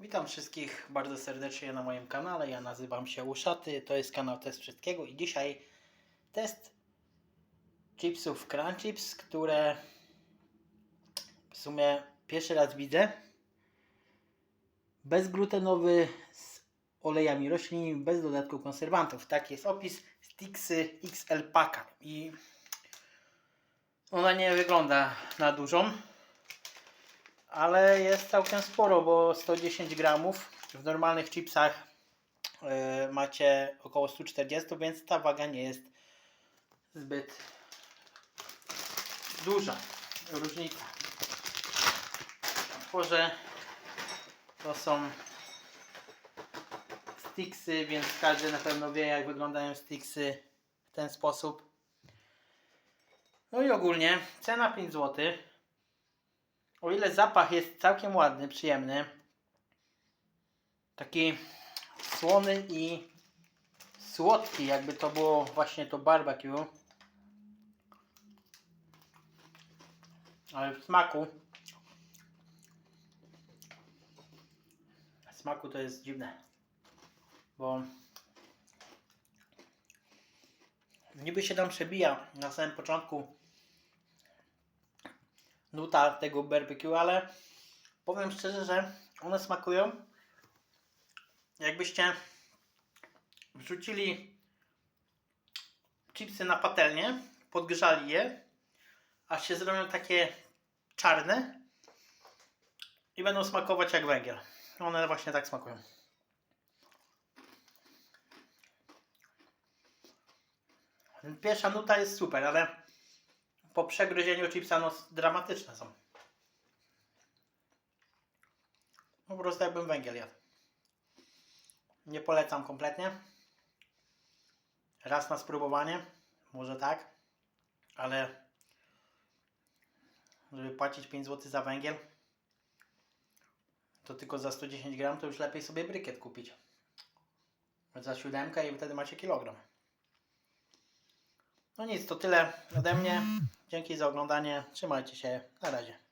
Witam wszystkich bardzo serdecznie na moim kanale. Ja nazywam się Uszaty. To jest kanał Test Wszystkiego i dzisiaj test chipsów Crunch Chips, które w sumie pierwszy raz widzę. Bezglutenowy z olejami roślinnymi, bez dodatku konserwantów. Tak jest opis Stixy XL Paka i ona nie wygląda na dużą ale jest całkiem sporo, bo 110 gramów. W normalnych chipsach e, macie około 140, więc ta waga nie jest zbyt duża różnica. Otworzę. To są sticksy, więc każdy na pewno wie jak wyglądają sticksy w ten sposób. No i ogólnie cena 5 zł. O ile zapach jest całkiem ładny, przyjemny, taki słony i słodki, jakby to było właśnie to barbecue. Ale w smaku w smaku to jest dziwne, bo niby się tam przebija na samym początku nuta tego barbecue, ale powiem szczerze, że one smakują jakbyście wrzucili chipsy na patelnię, podgrzali je, aż się zrobią takie czarne i będą smakować jak węgiel. One właśnie tak smakują. Pierwsza nuta jest super, ale po przegryzieniu chipsa no dramatyczne są. Po prostu jakbym węgiel jadł. Nie polecam kompletnie. Raz na spróbowanie, może tak, ale żeby płacić 5 zł za węgiel, to tylko za 110 gram, to już lepiej sobie brykiet kupić. Za siódemkę i wtedy macie kilogram. No nic, to tyle ode mnie. Dzięki za oglądanie. Trzymajcie się. Na razie.